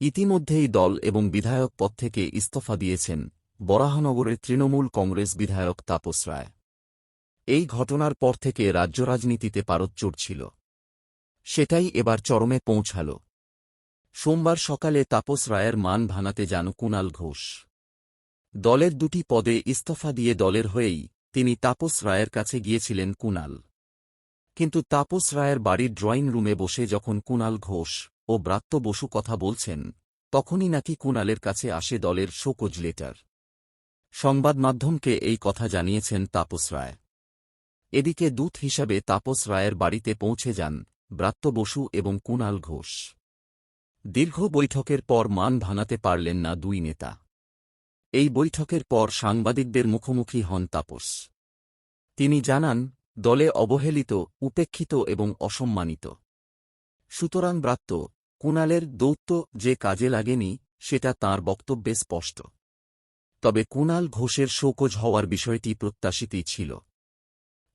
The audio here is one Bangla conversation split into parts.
ইতিমধ্যেই দল এবং বিধায়ক পদ থেকে ইস্তফা দিয়েছেন বরাহনগরের তৃণমূল কংগ্রেস বিধায়ক তাপস রায়। এই ঘটনার পর থেকে রাজ্য রাজনীতিতে পারদ চড়ছিল। সেটাই এবার চরমে পৌঁছাল। সোমবার সকালে তাপস রায়ের মান ভানাতে যান কুণাল ঘোষ। দলের দুটি পদে ইস্তফা দিয়ে দলের হয়েই তিনি তাপস রায়ের কাছে গিয়েছিলেন কুণাল কিন্তু তাপস রায়ের বাড়ির ড্রয়িং রুমে বসে যখন কুণাল ঘোষ ও ব্রাত্য বসু কথা বলছেন, তখনই নাকি কুণালের কাছে আসে দলের শোকজ লেটার। সংবাদ মাধ্যমকে এই কথা জানিয়েছেন তাপস রায়। এদিকে দূত হিসাবে তাপস রায়ের বাড়িতে পৌঁছে যান ব্রাত্য বসু এবং কুণাল ঘোষ। দীর্ঘ বৈঠকের পর মান ভানাতে পারলেন না দুই নেতা। এই বৈঠকের পর সাংবাদিকদের মুখোমুখি হন তাপস। তিনি জানান, দলে অবহেলিত, উপেক্ষিত এবং অসম্মানিত। সুতরাং ব্রাত্য কুণালের দৌত্য যে কাজে লাগেনি, সেটা তার বক্তব্যে স্পষ্ট। তবে কুণাল ঘোষের শোকজ হওয়ার বিষয়টি প্রত্যাশিতই ছিল।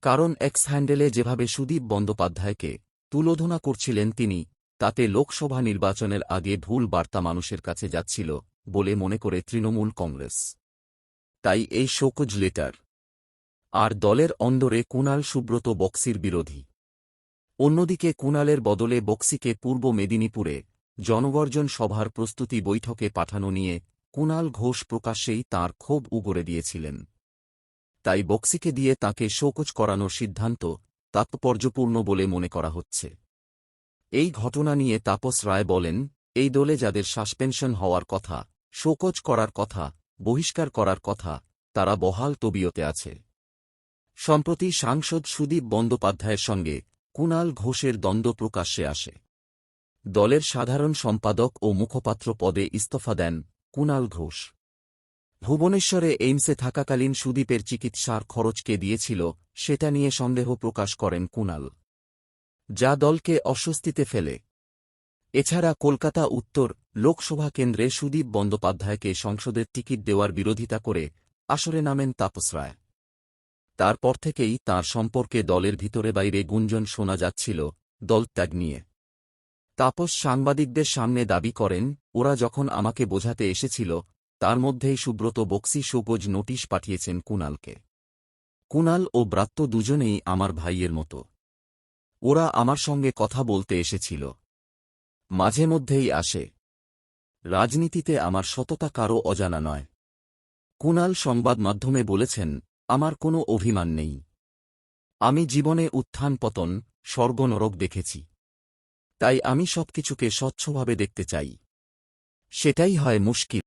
কারণ এক্স হ্যান্ডেলে যেভাবে সুদীপ বন্দ্যোপাধ্যায়কে তুলোধনা করছিলেন তিনি, তাতে লোকসভা নির্বাচনের আগে ভুল বার্তা মানুষের কাছে যাচ্ছিল বলে মনে করে তৃণমূল কংগ্রেস। তাই এই শোকজ লেটার। আর দলের অন্দরে কুণাল সুব্রত বক্সির বিরোধী। অন্যদিকে কুণালের বদলে বক্সিকে পূর্ব মেদিনীপুরে জনগর্জন সভার প্রস্তুতি বৈঠকে পাঠানো নিয়ে কুণাল ঘোষ প্রকাশ্যেই তাঁর ক্ষোভ উগরে দিয়েছিলেন। তাই বক্সিকে দিয়ে তাকে শোকজ করানোর সিদ্ধান্ত তাৎপর্যপূর্ণ বলে মনে করা হচ্ছে। এই ঘটনা নিয়ে তাপস রায় বলেন, এই দলে যাদের সাসপেনশন হওয়ার কথা, শোকজ করার কথা, বহিষ্কার করার কথা, তারা বহাল তবিয়তে আছে। সম্প্রতি সাংসদ সুদীপ বন্দ্যোপাধ্যায়ের সঙ্গে কুণাল ঘোষের দ্বন্দ্ব প্রকাশ্যে আসে। দলের সাধারণ সম্পাদক ও মুখপাত্র পদে ইস্তফা দেন কুণাল ঘোষ। ভুবনেশ্বরে এইমসে থাকাকালীন সুদীপের চিকিৎসার খরচকে দিয়েছিল, সেটা নিয়ে সন্দেহ প্রকাশ করেন কুণাল। যা দলকে অস্বস্তিতে ফেলে। এছাড়া কলকাতা উত্তর লোকসভা কেন্দ্রে সুদীপ বন্দ্যোপাধ্যায়কে সংসদের টিকিট দেওয়ার বিরোধিতা করে আসরে নামেন তাপস রায়। তারপর থেকেই তার সম্পর্কে দলের ভিতরে বাইরে গুঞ্জন শোনা যাচ্ছিল দলত্যাগ নিয়ে। তাপস সাংবাদিকদের সামনে দাবি করেন, ওরা যখন আমাকে বোঝাতে এসেছিল, তার মধ্যেই সুব্রত বক্সি সুগজ নোটিশ পাঠিয়েছেন কুণালকে। কুণাল ও ব্রাত্য দুজনেই আমার ভাইয়ের মতো। ওরা আমার সঙ্গে কথা বলতে এসেছিল। মাঝে মধ্যেই আসে। রাজনীতিতে আমার সততা কারও অজানা নয়। কুণাল সংবাদ মাধ্যমে বলেছেন আমার কোনো অভিমান নেই। আমি জীবনে উত্থান পতন স্বর্গনরক দেখেছি। তাই আমি সবকিছুকে স্বচ্ছভাবে দেখতে চাই। সেটাই হয় মুশকিল।